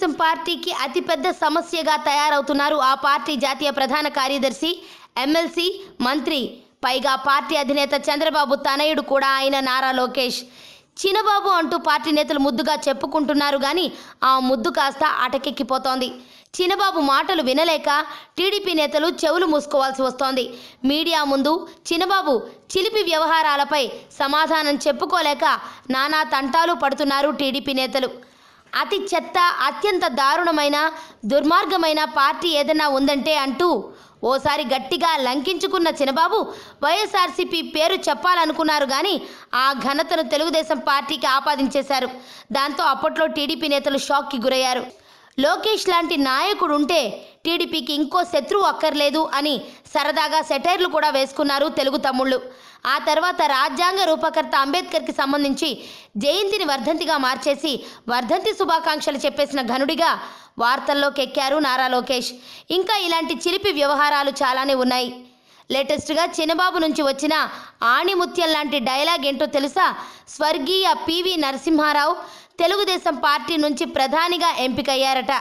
తెలుగుదేశం పార్టీకి అతిపెద్ద సమస్యగా తయారవుతున్నారు. ఆ పార్టీ జాతీయ ప్రధాన కార్యదర్శి ఎమ్మెల్సీ మంత్రి పైగా పార్టీ అధినేత చంద్రబాబు తనయుడు కూడా ఆయన నారా లోకేష్. చినబాబు అంటూ పార్టీ నేతలు ముద్దుగా చెప్పుకుంటున్నారు కానీ ఆ ముద్దు కాస్త అటకెక్కిపోతోంది. చినబాబు మాటలు వినలేక టీడీపీ నేతలు చెవులు మూసుకోవాల్సి వస్తోంది. మీడియా ముందు చినబాబు చిలిపి వ్యవహారాలపై సమాధానం చెప్పుకోలేక నానా తంటాలు పడుతున్నారు టీడీపీ నేతలు. అతి చెత్త అత్యంత దారుణమైన దుర్మార్గమైన పార్టీ ఏదైనా ఉందంటే అంటూ ఓసారి గట్టిగా లంకించుకున్న చినబాబు వైఎస్ఆర్సీపీ పేరు చెప్పాలనుకున్నారు కానీ ఆ ఘనతను తెలుగుదేశం పార్టీకి ఆపాదించేశారు. దాంతో అప్పట్లో టీడీపీ నేతలు షాక్కి గురయ్యారు. లోకేష్ లాంటి నాయకుడు ఉంటే టీడీపీకి ఇంకో శత్రువు అక్కర్లేదు అని సరదాగా సెటైర్లు కూడా వేసుకున్నారు తెలుగు తమ్ముళ్ళు. ఆ తర్వాత రాజ్యాంగ రూపకర్త అంబేద్కర్కి సంబంధించి జయంతిని వర్ధంతిగా మార్చేసి వర్ధంతి శుభాకాంక్షలు చెప్పేసిన ఘనుడిగా వార్తల్లోకి ఎక్కారు నారా లోకేష్. ఇంకా ఇలాంటి చిలిపి వ్యవహారాలు చాలానే ఉన్నాయి. లేటెస్ట్గా చిన్నబాబు నుంచి వచ్చిన ఆణిముత్యం లాంటి డైలాగ్ ఏంటో తెలుసా? స్వర్గీయ పివి నరసింహారావు తెలుగుదేశం పార్టీ నుంచి ప్రధానిగా ఎంపికయ్యారట.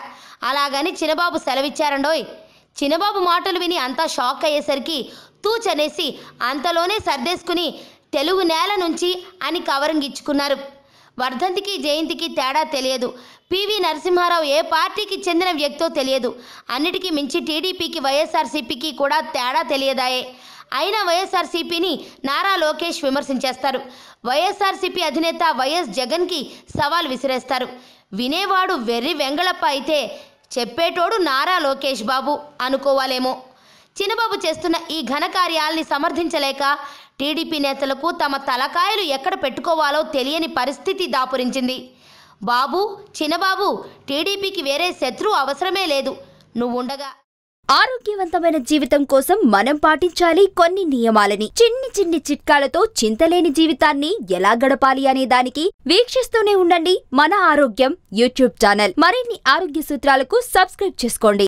అలాగని చిన్నబాబు సెలవిచ్చారండోయ్. చిన్నబాబు మాటలు విని అంతా షాక్ అయ్యేసరికి తూచనేసి అంతలోనే సర్దేసుకుని తెలుగు నేల నుంచి అని కవరింగ్ ఇచ్చుకున్నారు వర్ధంతికి జయంతికి తేడా తెలియదు. పివి నరసింహారావు ఏ పార్టీకి చెందిన వ్యక్తో తెలియదు. అన్నిటికీ మించి టీడీపీకి వైఎస్ఆర్సీపీకి కూడా తేడా తెలియదాయే. అయినా వైఎస్ఆర్సీపీని నారా లోకేష్ విమర్శించేస్తారు. వైఎస్ఆర్సీపీ అధినేత వైఎస్ జగన్కి సవాల్ విసిరేస్తారు. వినేవాడు వెర్రి వెంగళప్ప అయితే చెప్పేటోడు నారా లోకేష్ బాబు అనుకోవాలేమో. చిన్నబాబు చేస్తున్న ఈ ఘనకార్యాల్ని సమర్థించలేక టీడీపీ నేతలకు తమ తలకాయలు ఎక్కడ పెట్టుకోవాలో తెలియని పరిస్థితి దాపురించింది. బాబు చిన్నబాబు టీడీపీకి వేరే శత్రువు అవసరమే లేదు. నువ్వుండగా ఆరోగ్యవంతమైన జీవితం కోసం మనం పాటించాలి కొన్ని నియమాలని. చిన్ని చిన్ని చిట్కాలతో చింతలేని జీవితాన్ని ఎలా గడపాలి అనే దానికి వీక్షిస్తూనే ఉండండి మన ఆరోగ్యం యూట్యూబ్ ఛానల్. మరిన్ని ఆరోగ్య సూత్రాలకు సబ్స్క్రైబ్ చేసుకోండి.